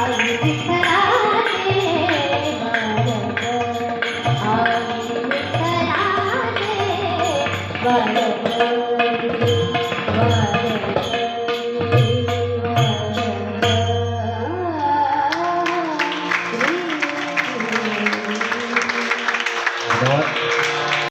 अग्र